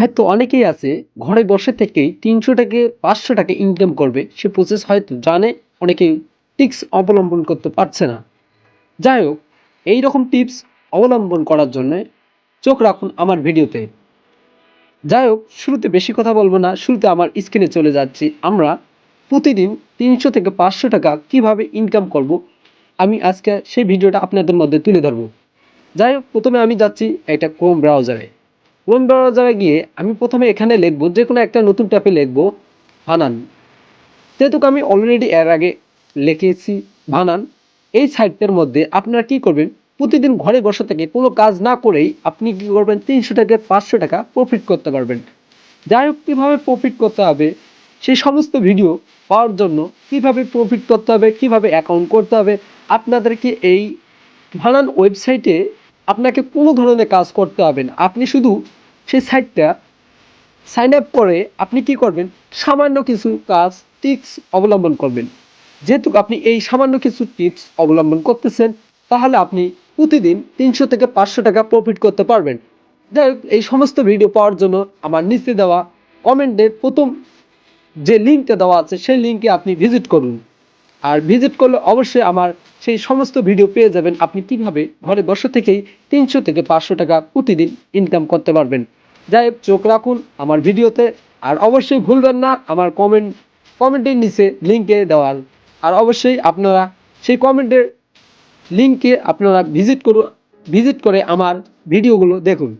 হয়তো অনেকেই আছে, ঘরে বসে থেকেই তিনশো থেকে পাঁচশো টাকা ইনকাম করবে। সে প্রসেস হয়তো জানে, অনেকেই টিপস অবলম্বন করতে পারছে না। যাই হোক এই রকম টিপস অবলম্বন করার জন্য চোখ রাখুন আমার ভিডিওতে। যাই হোক, শুরুতে বেশি কথা বলব না, শুরুতে আমার স্ক্রিনে চলে যাচ্ছি। আমরা প্রতিদিন তিনশো থেকে পাঁচশো টাকা কীভাবে ইনকাম করব, আমি আজকে সেই ভিডিওটা আপনাদের মধ্যে তুলে ধরবো। যাই হোক, প্রথমে আমি যাচ্ছি একটা ক্রোম ব্রাউজারে ক্রোম ব্রাউজারে গিয়ে আমি প্রথমে এখানে লিখব, যে কোনো একটা নতুন ট্যাপে লিখব, ভানান। যেহেতু আমি অলরেডি এর আগে লিখেছি ভানান, এই সাইটটার মধ্যে আপনারা কি করবেন, প্রতিদিন ঘরে বসে থেকে কোনো কাজ না করেই আপনি কি করবেন, তিনশো থেকে পাঁচশো টাকা প্রফিট করতে পারবেন। যাই হোক, কীভাবে প্রফিট করতে হবে, সেই সমস্ত ভিডিও পাওয়ার জন্য কীভাবে প্রফিট করতে হবে, কীভাবে অ্যাকাউন্ট করতে হবে, আপনাদেরকে এই ভানান ওয়েবসাইটে আপনাকে কোনো ধরনের কাজ করতে হবে না। আপনি শুধু সাইটটা সাইন আপ করে আপনি কি করবেন? সামান্য কিছু কাজ টিপস অবলম্বন করবেন। যেহেতু আপনি এই সামান্য কিছু টিপস অবলম্বন করতেছেন, তাহলে আপনি প্রতিদিন তিনশো থেকে পাঁচশো টাকা প্রফিট করতে পারবেন। যাই এই সমস্ত ভিডিও পাওয়ার জন্য আমার নিচে দেওয়া কমেন্টের প্রথম যে লিঙ্কটা দেওয়া আছে, সেই লিঙ্কে আপনি ভিজিট করুন। আর ভিজিট করলে অবশ্যই আমার সেই সমস্ত ভিডিও পেয়ে যাবেন। আপনি কীভাবে ঘরে বসে থেকেই তিনশো থেকে পাঁচশো টাকা প্রতিদিন ইনকাম করতে পারবেন। যাই চোখ রাখুন আমার ভিডিওতে আর অবশ্যই ভুলবেন না, আমার কমেন্ট কমেন্টের নিচে লিঙ্কে দেওয়ার। আর অবশ্যই আপনারা সেই কমেন্টের লিঙ্কে আপনারা ভিজিট করুন ভিজিট করে আমার ভিডিওগুলো দেখুন।